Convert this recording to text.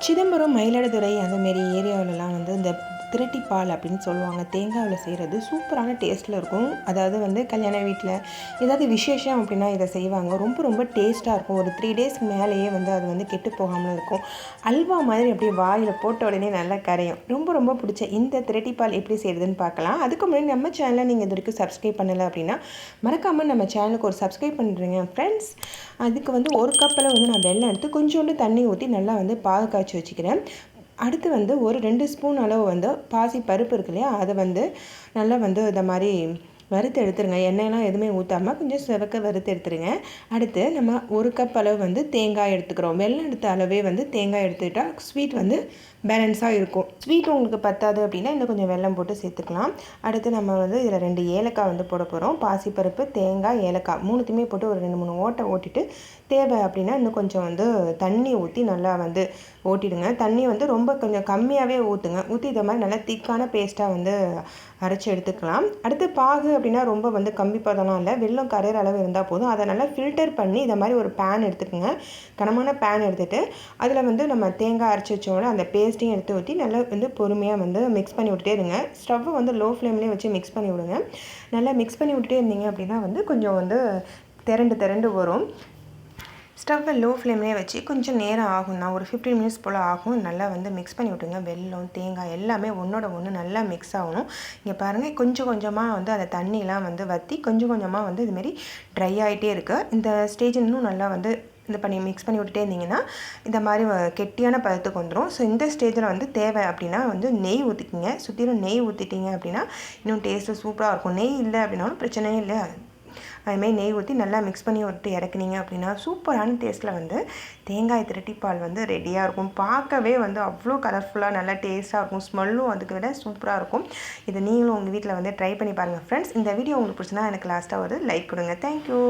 சிதம்பரம் மயிலாடுதுறை அந்தமாரி ஏரியாவிலலாம் வந்து இந்த திரட்டிப்பால் அப்படின்னு சொல்லுவாங்க. தேங்காவில் செய்கிறது சூப்பரான டேஸ்ட்டில் இருக்கும். அதாவது வந்து கல்யாண வீட்டில் ஏதாவது விசேஷம் அப்படின்னா இதை செய்வாங்க. ரொம்ப ரொம்ப டேஸ்ட்டாக இருக்கும். ஒரு த்ரீ டேஸ்க்கு மேலேயே வந்து அது வந்து கெட்டு போகாமல் இருக்கும். அல்வா மாதிரி அப்படியே வாயில் போட்ட உடனே நல்லா கரையும். ரொம்ப ரொம்ப பிடிச்ச இந்த திரட்டி பால் எப்படி செய்கிறதுன்னு பார்க்கலாம். அதுக்கு முன்னாடி நம்ம சேனலை நீங்கள் இது வரைக்கும் சப்ஸ்கிரைப் பண்ணலை அப்படின்னா மறக்காமல் நம்ம சேனலுக்கு ஒரு சப்ஸ்கிரைப் பண்ணுறீங்க ஃப்ரெண்ட்ஸ் அதுக்கு வந்து ஒரு கப்பில் வந்து நான் வெள்ளம் எடுத்து கொஞ்சோண்டு தண்ணி ஊற்றி நல்லா வந்து பால் காய்ச்சி வச்சுக்கிறேன். அடுத்து வந்து ஒரு ரெண்டு ஸ்பூன் அளவு வந்து பாசி பருப்பு இருக்கு இல்லையா? அதை வந்து நல்லா வந்து இந்த மாதிரி வறுத்து எடுத்துருங்க. எண்ணெயெல்லாம் எதுவுமே ஊற்றாமல் கொஞ்சம் செவக்க வறுத்து எடுத்துருங்க. அடுத்து நம்ம ஒரு கப் அளவு வந்து தேங்காய் எடுத்துக்கிறோம். வெள்ளம் எடுத்த அளவே வந்து தேங்காய் எடுத்துக்கிட்டால் ஸ்வீட் வந்து பேலன்ஸாக இருக்கும். ஸ்வீட் உங்களுக்கு பத்தாது அப்படின்னா இன்னும் கொஞ்சம் வெள்ளம் போட்டு சேர்த்துக்கலாம். அடுத்து நம்ம வந்து இதில் ரெண்டு ஏலக்காய் வந்து போட போகிறோம் பாசிப்பருப்பு தேங்காய் ஏலக்காய் மூணுத்தையுமே போட்டு ஒரு ரெண்டு மூணு ஓட்டை ஓட்டிட்டு தேவை அப்படின்னா இன்னும் கொஞ்சம் வந்து தண்ணி ஊற்றி நல்லா வந்து ஓட்டிடுங்க. தண்ணி வந்து ரொம்ப கொஞ்சம் கம்மியாகவே ஊற்றுங்க ஊற்றி இதை மாதிரி நல்லா திக்கான பேஸ்ட்டாக வந்து அரைச்சி எடுத்துக்கலாம். அடுத்து பாகு அப்படின்னா ரொம்ப வந்து கம்மி பதம்லாம் இல்லை. வெள்ளம் கரையிற அளவு இருந்தால் போதும். அதை நல்லா ஃபில்டர் பண்ணி இதை மாதிரி ஒரு பேன் எடுத்துக்கோங்க. கனமான பேன் எடுத்துகிட்டு அதில் வந்து நம்ம தேங்காய் அரைச்சி வச்சோம்ல அந்த பேஸ்ட்டையும் எடுத்து ஊற்றி நல்லா வந்து பொறுமையாக வந்து மிக்ஸ் பண்ணி விட்டுட்டே இருங்க. ஸ்டவ்வை வந்து லோ ஃப்ளேம்லேயே வச்சு மிக்ஸ் பண்ணி விடுங்க. நல்லா மிக்ஸ் பண்ணி விட்டுட்டே இருந்தீங்க அப்படின்னா வந்து கொஞ்சம் வந்து திரண்டு திரண்டு வரும். ஸ்டவ்வை லோ ஃப்ளேம்லேயே வச்சு கொஞ்சம் நேரம் ஆகும் ஒரு ஃபிஃப்டீன் மினிட்ஸ் போல் ஆகும். நல்லா வந்து மிக்ஸ் பண்ணி விட்டுங்க வெல்லம் தேங்காய் எல்லாமே ஒன்றோட ஒன்று நல்லா மிக்ஸ் ஆகணும். இங்கே பாருங்கள் கொஞ்சம் கொஞ்சமாக வந்து அந்த தண்ணியெலாம் வந்து வற்றி கொஞ்சம் கொஞ்சமாக வந்து இதுமாரி ட்ரை ஆகிட்டே இருக்குது இந்த ஸ்டேஜ் இன்னும் நல்லா வந்து இது பண்ணி மிக்ஸ் பண்ணி விட்டுட்டே இருந்தீங்கன்னா இந்த மாதிரி கெட்டியான பதத்துக்கு வந்துடும் ஸோ இந்த ஸ்டேஜில் வந்து தேவை அப்படின்னா வந்து நெய் ஊற்றிக்கிங்க சுற்றிலும் நெய் ஊற்றிட்டீங்க அப்படின்னா இன்னும் டேஸ்ட்டு சூப்பராக இருக்கும். நெய் இல்லை அப்படின்னாலும் பிரச்சனையே இல்லை. அதுமாரி நெய் ஊற்றி நல்லா மிக்ஸ் பண்ணி விட்டு இறக்குனீங்க அப்படின்னா சூப்பரான டேஸ்ட்டில் வந்து தேங்காய் திரட்டிப்பால் வந்து ரெடியாக இருக்கும். பார்க்கவே வந்து அவ்வளோ கலர்ஃபுல்லாக நல்லா டேஸ்ட்டாக இருக்கும். ஸ்மெல்லும் அதுக்கு விட சூப்பராக இருக்கும். இதை நீங்களும் உங்கள் வீட்டில் வந்து ட்ரை பண்ணி பாருங்கள் ஃப்ரெண்ட்ஸ் இந்த வீடியோ உங்களுக்கு பிடிச்சினா எனக்கு லாஸ்ட்டாக ஒரு லைக் கொடுங்க. தேங்க்யூ